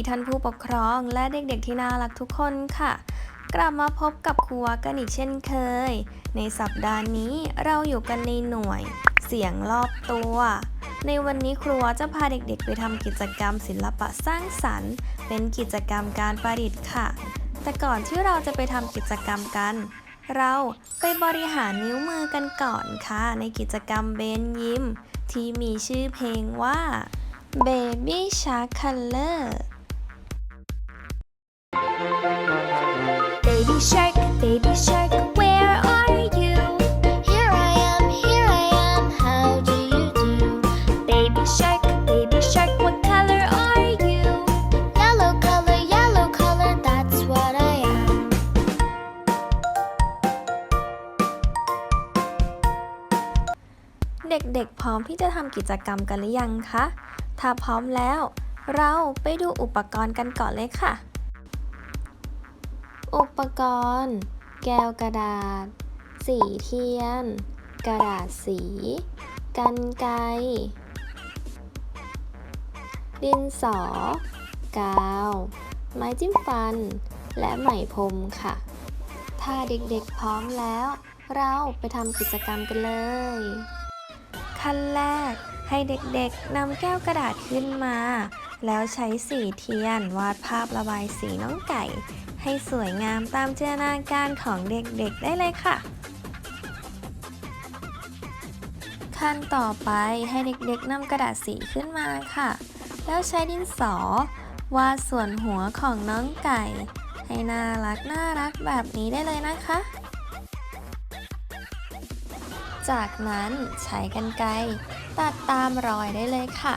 ีท่านผู้ปกครองและเด็กๆที่น่ารักทุกคนค่ะ กลับมาพบกับครัวกันอีกเช่นเคย ในสัปดาห์นี้เราอยู่กันในหน่วย เสียงรอบตัว ในวันนี้ครัวจะพาเด็กๆ ไปทำกิจกรรมศิลปะสร้างสรรค์ เป็นกิจกรรมการประดิษฐ์ค่ะ แต่ก่อนที่เราจะไปทำกิจกรรมกัน เราไปบริหารนิ้วมือกันก่อนค่ะ ในกิจกรรมเบนยิมที่มีชื่อเพลงว่า Baby Shark Color Baby shark, baby shark, where are you? Here I am, here I am, how do you do? Baby shark, baby shark, what color are you? Yellow color, yellow color, that's what I am. เด็กๆพร้อมที่จะทำกิจกรรมกันหรือยังคะ ถ้าพร้อมแล้ว เราไปดูอุปกรณ์กันก่อนเลยค่ะ อุปกรณ์ แก้วกระดาษ สีเทียน กระดาษสี กันไกรดินสอ กาว ไม้จิ้มฟัน และไหมพรมค่ะ ถ้าเด็กๆพร้อมแล้ว เราไปทำกิจกรรมกันเลย ขั้นแรกให้เด็กๆนำแก้วกระดาษขึ้นมา แล้วใช้สีเทียนวาดภาพระบายสีน้องไก่ ให้สวยงามตามจินตนาการของเด็กๆได้เลยค่ะ ขั้นต่อไปให้เด็กๆนำกระดาษสีขึ้นมาค่ะ แล้วใช้ดินสอ วาดส่วนหัวของน้องไก่ ให้น่ารักน่ารักแบบนี้ได้เลยนะคะจากนั้นใช้กันไกรตัดตามรอยได้เลยค่ะ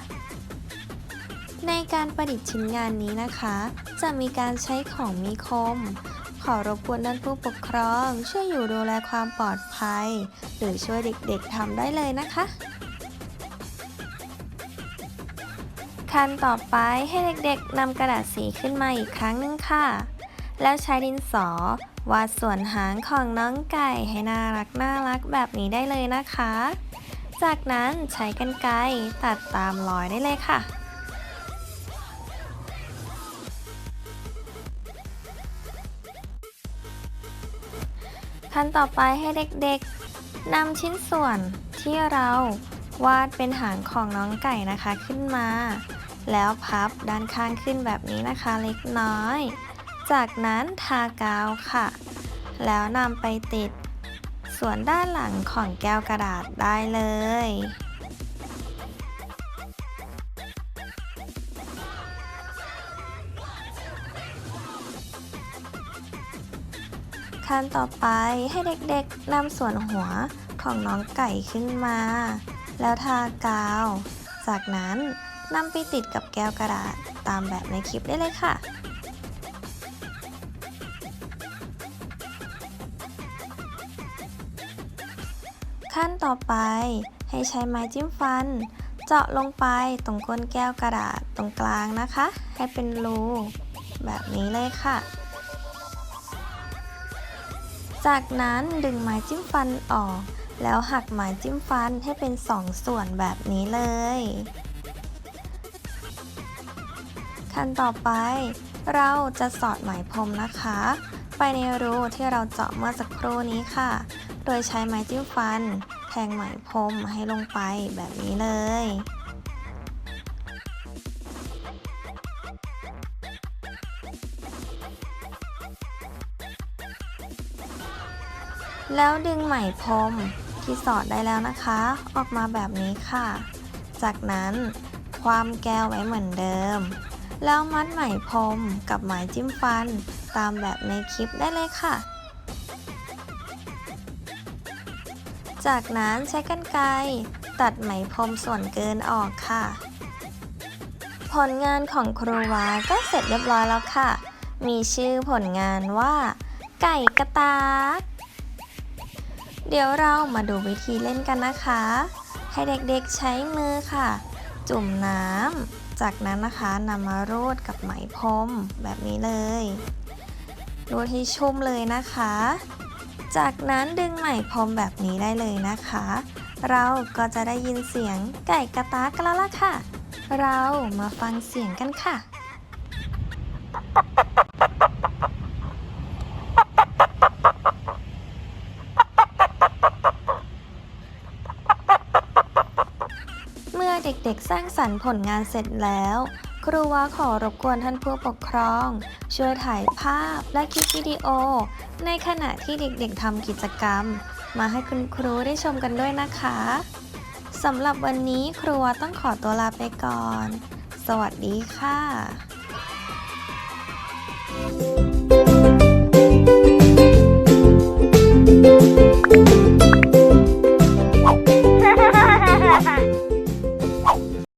ในการประดิษฐ์ชิ้นงานนี้นะคะ จะมีการใช้ของมีคม ขอรบกวนท่านผู้ปกครอง ช่วยอยู่ดูแลความปลอดภัย หรือช่วยเด็กๆทำได้เลยนะคะขั้นต่อไปให้เด็กๆนำกระดาษสีขึ้นมาอีกครั้งหนึงค่ะ แล้วใช้ดินสอวาดส่วนหางของน้องไก่ให้น่ารักน่ารักแบบนี้ได้เลยนะคะ จากนั้นใช้กันไกรตัดตามรอยได้เลยค่ะ ขั้นต่อไปให้เด็กๆนำชิ้นส่วนที่เราวาดเป็นหางของน้องไก่นะคะขึ้นมา แล้วพับด้านข้างขึ้นแบบนี้นะคะเล็กน้อย จากนั้นทากาวค่ะ แล้วนำไปติดส่วนด้านหลังของแก้วกระดาษได้เลย ขั้นต่อไปให้เด็กๆนำส่วนหัวของน้องไก่ขึ้นมา แล้วทากาว จากนั้นนำไปติดกับแก้วกระดาษตามแบบในคลิปได้เลยค่ะขั้นต่อไปให้ใช้ไม้จิ้มฟัน เจาะลงไปตรงก้นแก้วกระดาษตรงกลางนะคะ ให้เป็นรูแบบนี้เลยค่ะ จากนั้นดึงไม้จิ้มฟันออก แล้วหักไม้จิ้มฟันให้เป็นสองส่วนแบบนี้เลย ขั้นต่อไป เราจะสอดไหมพรมนะคะ ไปในรูที่เราเจาะเมื่อสักครู่นี้ค่ะ โดยใช้ไม้จิ้มฟัน แทงไหมพรมให้ลงไปแบบนี้เลย แล้วดึงไหมพรมที่สอดได้แล้วนะคะ ออกมาแบบนี้ค่ะ จากนั้นความแก้วไว้เหมือนเดิม แล้วมัดไหมพรมกับไหมจิ้มฟัน ตามแบบในคลิปได้เลยค่ะ จากนั้นใช้กรรไกรตัดไหมพรมส่วนเกินออกค่ะ ผลงานของครูวาก็เสร็จเรียบร้อยแล้วค่ะ มีชื่อผลงานว่า ไก่กระตาก เดี๋ยวเรามาดูวิธีเล่นกันนะคะ ให้เด็กๆใช้มือค่ะ จุ่มน้ำ จากนั้นนะคะนำมารูดกับไหมพรมแบบนี้เลยรูดให้ชุ่มเลยนะคะ จากนั้นดึงไหมพรมแบบนี้ได้เลยนะคะ เราก็จะได้ยินเสียงไก่กระตากแล้วล่ะค่ะ เรามาฟังเสียงกันค่ะ เมื่อ เด็กๆ สร้างสรรค์ผลงานเสร็จแล้ว ครูวาขอรบกวนท่านผู้ปกครอง ช่วยถ่ายภาพและคลิปวิดีโอ ในขณะที่เด็กๆทำกิจกรรม มาให้คุณครูได้ชมกันด้วยนะคะสำหรับวันนี้ครูวาต้องขอตัวลาไปก่อน สวัสดีค่ะ